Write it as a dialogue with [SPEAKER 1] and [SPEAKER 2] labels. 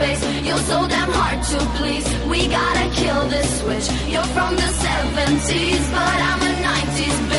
[SPEAKER 1] space. You're so damn hard to please. We gotta kill this switch. You're from the 70s, but I'm a 90s.